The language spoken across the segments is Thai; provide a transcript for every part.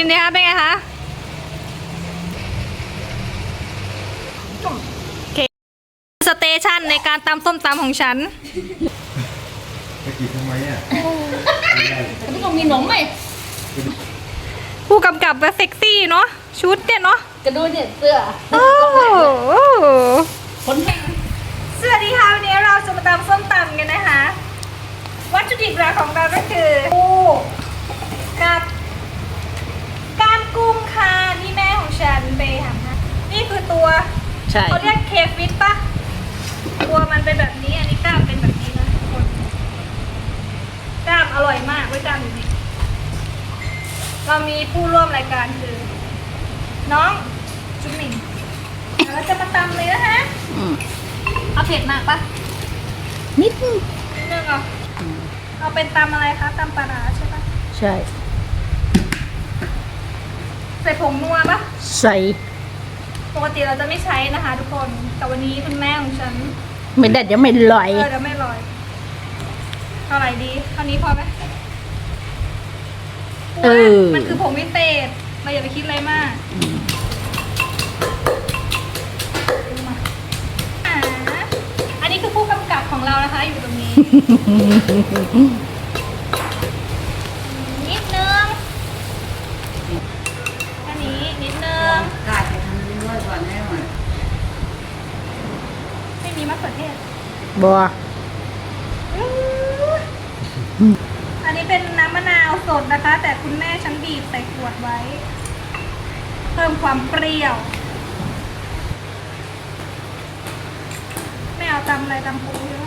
ชิมดีคะเป็นไงคะสเตชันในการตำส้มตำของฉันจะกินทำไมอะไม่ต้องมีหนมไหมผู้กำกับแบบเซ็กซี่เนาะชุดเนี่ยเนาะกระดูเนี่ยเสื้อโอ้คนแห้งสื้อดีค่ะวันนี้เราจะมาตำส้มตำกันนะคะ วัตถุดิบหลักของเราก็คือปู คือตัวใช่เขาเรียกเคฟิตปะตัวมันเป็นแบบนี้ อันนี้กล้ามเป็นแบบนี้นะทุกคนกล้ามอร่อยมากไว้ยกล้ามอยู่นี่เรามีผู้ร่วมรายการคือ น้องจุ๊บหมิงแล้วเราจะมาตำเลยนะฮะอืมเอาเผ็ดมากปะนิดนึงนิดนึงเหรอเอาเป็นตำอะไรคะตำปลาร้าใช่ปะใช่ ใส่ผงนัวปะใส่ ปกติเราจะไม่ใช้นะคะ ทุกคน แต่วันนี้คุณแม่ของฉันไม่ได้เดี๋ยวไม่ลอยเออเดี๋ยวไม่อร่อยเท่าไหร่ดีเท่านี้พอไหมเออ มันคือผงวิเศษเราอย่าไปคิดอะไรมากมาอ่าอันนี้คือผู้กำกับของเรานะคะ อยู่ตรงนี้นิดนึงอันนี้นิดนึง กาดไปทำด้วยก่อนให้หน่อย ไม่มีมะเขือเทศบัวอันนี้เป็นน้ำมะนาวสดนะคะ แต่คุณแม่ฉันบีบใส่ขวดไว้ เพิ่มความเปรี้ยวไม่เอาตำอะไรตำปูใช่ไหม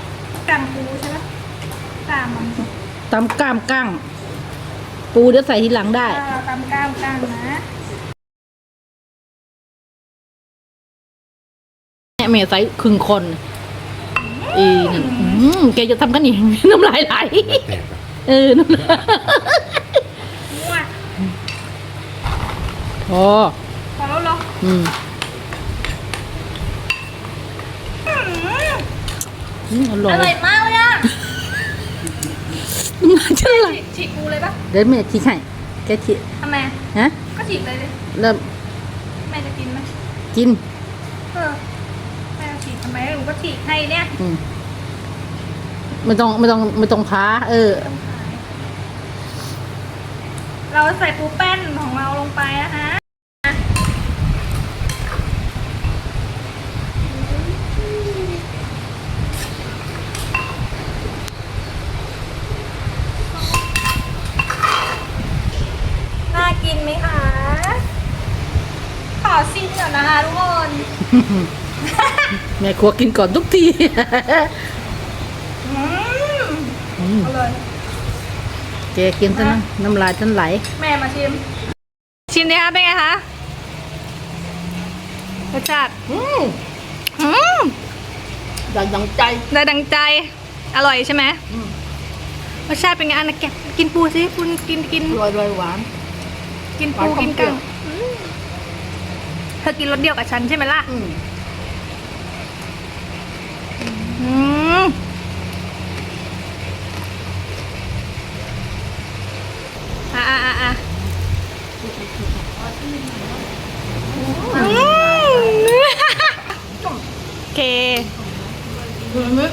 กำปูใช่ไหมกำมันตำกล้ามกั้ง ปูเดี๋ยวใส่ทีหลังได้เออตำก้ามกลางนะแม่เมย์ใส่ครึ่งคน อีนี่อืมแกจะทำกันอย่างนี้น้ำลายไหลแตกอะเออน้ำลายมั่วพอพอแล้วเหรออืมอืมอืมอร่ออยร่อยมากเลยอะน้ำลายจะไหลฉีกฉีกปูเลยปะเดี๋ยวแม่ทิ้งให้แกทิ้งทำไมฮะก็ฉีกเลยดิแล้วแม่จะกินไหมกินเออแม่ฉี กทำไมหนูก็ฉีกให้เนี่ยอืมไม่ต้องไม่ต้องไม่ต้องพ้าเออต้องขายเราใส่ปูแป้นของเราลงไปนะคะน่ากินไหมคะ ขอชิมก่อนนะคะทุกคน แม่ครัวกินก่อนทุกทีอืมอืมเอาเลยแกกินซะนะน้ำลายฉันไหล แม่มาชิม ชิมดิคะเป็นไงคะรสชาติอืมอืมดังดังใจ ได้ดังใจ อร่อยใช่ไหมอืม รสชาติเป็นไงอันนะแกะกินปูสิคุณกินกินอร่อยอร่อยหวาน กินปูหวานกินเปรี้กัยงวอืมเธอกินรสเดียวกับฉันใช่ไหมล่ะ อืม อืมอะอะอะอะอืมโอ เคคือมัน